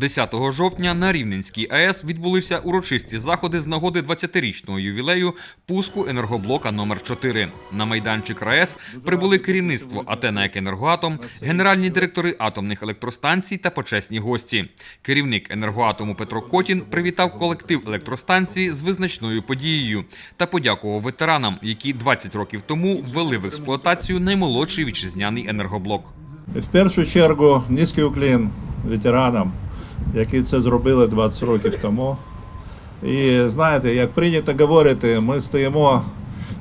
10 жовтня на Рівненській АЕС відбулися урочисті заходи з нагоди 20-річного ювілею пуску енергоблока номер 4 На майданчик РАЕС прибули керівництво Атена «Енергоатом», генеральні директори атомних електростанцій та почесні гості. Керівник енергоатому Петро Котін привітав колектив електростанції з визначною подією та подякував ветеранам, які 20 років тому ввели в експлуатацію наймолодший вітчизняний енергоблок. В першу чергу низький уклін ветеранам, які це зробили 20 років тому. І знаєте, як прийнято говорити, ми стоїмо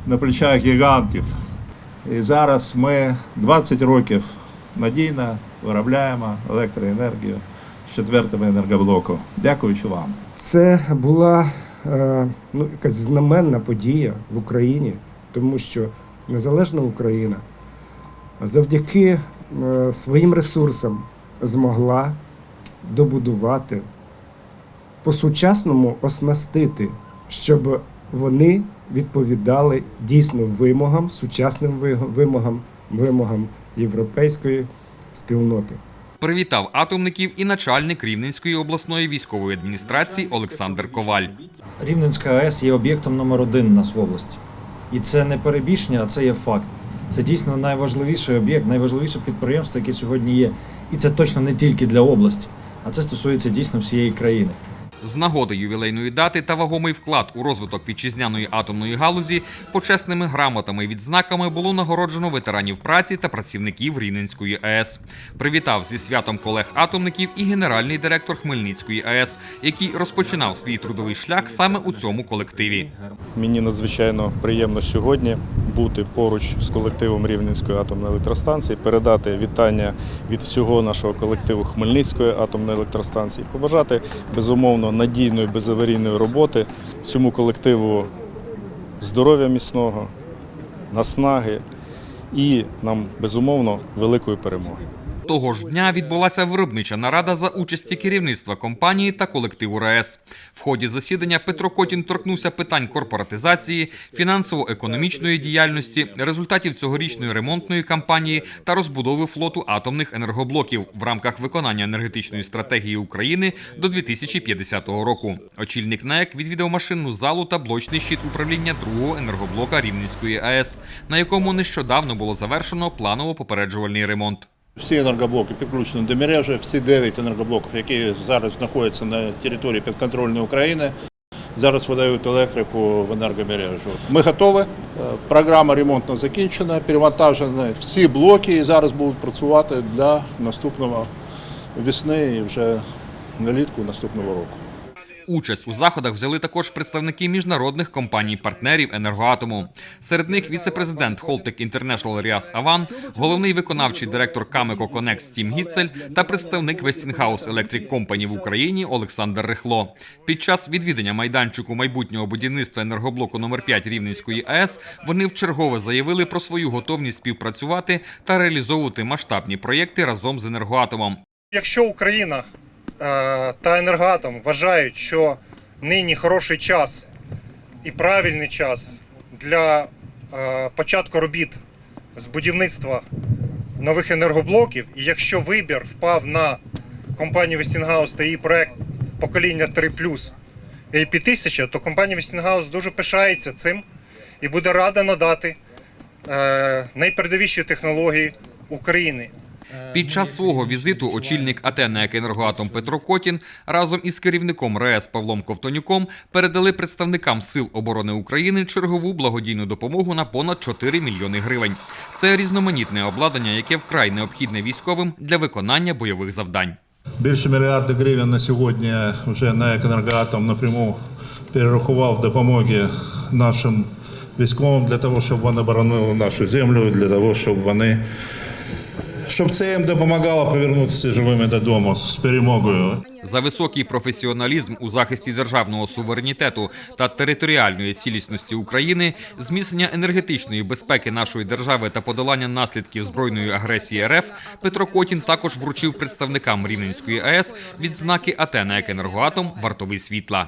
на плечах гігантів. І зараз ми 20 років надійно виробляємо електроенергію з четвертого енергоблоку. Дякуючи вам. Це була е, ну, якась знаменна подія в Україні, тому що незалежна Україна завдяки е, своїм ресурсам змогла добудувати, по-сучасному оснастити, щоб вони відповідали дійсно вимогам, сучасним вимогам, вимогам європейської спільноти. Привітав атомників і начальник Рівненської обласної військової адміністрації Олександр Коваль. Рівненська АЕС є об'єктом номер один у нас в області. І це не перебільшення, а це є факт. Це дійсно найважливіший об'єкт, найважливіше підприємство, яке сьогодні є. І це точно не тільки для області, а це стосується дійсно всієї країни. З нагоди ювілейної дати та вагомий вклад у розвиток вітчизняної атомної галузі почесними грамотами і відзнаками було нагороджено ветеранів праці та працівників Рівненської АЕС. Привітав зі святом колег-атомників і генеральний директор Хмельницької АЕС, який розпочинав свій трудовий шлях саме у цьому колективі. Мені надзвичайно приємно сьогодні бути поруч з колективом Рівненської атомної електростанції, передати вітання від всього нашого колективу Хмельницької атомної електростанції, побажати безумовно надійної безаварійної роботи цьому колективу здоров'я міцного, наснаги і нам безумовно великої перемоги. Того ж дня відбулася виробнича нарада за участі керівництва компанії та колективу РаЕС. В ході засідання Петро Котін торкнувся питань корпоратизації, фінансово-економічної діяльності, результатів цьогорічної ремонтної кампанії та розбудови флоту атомних енергоблоків в рамках виконання енергетичної стратегії України до 2050 року. Очільник НАЕК відвідав машинну залу та блочний щит управління другого енергоблока Рівненської АЕС, на якому нещодавно було завершено планово-попереджувальний ремонт. Всі енергоблоки підключені до мережі, всі дев'ять енергоблоків, які зараз знаходяться на території підконтрольної України, зараз видають електрику в енергомережу. Ми готові. Е, Програма ремонтно закінчена, перевантажені всі блоки і зараз будуть працювати для наступного весни і вже налітку наступного року. Участь у заходах взяли також представники міжнародних компаній-партнерів енергоатому. Серед них віце-президент Холтек International Ріас Аван, головний виконавчий директор Cameco Connect Стім Гіцель та представник Westinghouse Electric Company в Україні Олександр Рихло. Під час відвідання майданчику майбутнього будівництва енергоблоку номер 5 Рівненської АЕС вони вчергове заявили про свою готовність співпрацювати та реалізовувати масштабні проєкти разом з енергоатомом. Якщо Україна та енергоатом вважають, що нині хороший час і правильний час для е, початку робіт з будівництва нових енергоблоків, і якщо вибір впав на компанію Westinghouse та її проект покоління 3 AP1000, то компанія Westinghouse дуже пишається цим і буде рада надати е, найпередовіші технології України. Під час свого візиту очільник АТ «НАЕК Енергоатом Петро Котін разом із керівником РаЕС Павлом Ковтонюком передали представникам Сил оборони України чергову благодійну допомогу на понад 4 мільйони гривень. Це різноманітне обладнання, яке вкрай необхідне військовим для виконання бойових завдань. Більше мільярда гривень на сьогодні вже на «Енергоатом» напряму перерахував допомоги нашим військовим для того, щоб вони боронили нашу землю, для того, щоб вони щоб це їм допомагало повернутися живими додому з перемогою. За високий професіоналізм у захисті державного суверенітету та територіальної цілісності України, зміцнення енергетичної безпеки нашої держави та подолання наслідків збройної агресії РФ Петро Котін також вручив представникам Рівненської АЕС відзнаки АТ «НАЕК Енергоатом вартовий світла.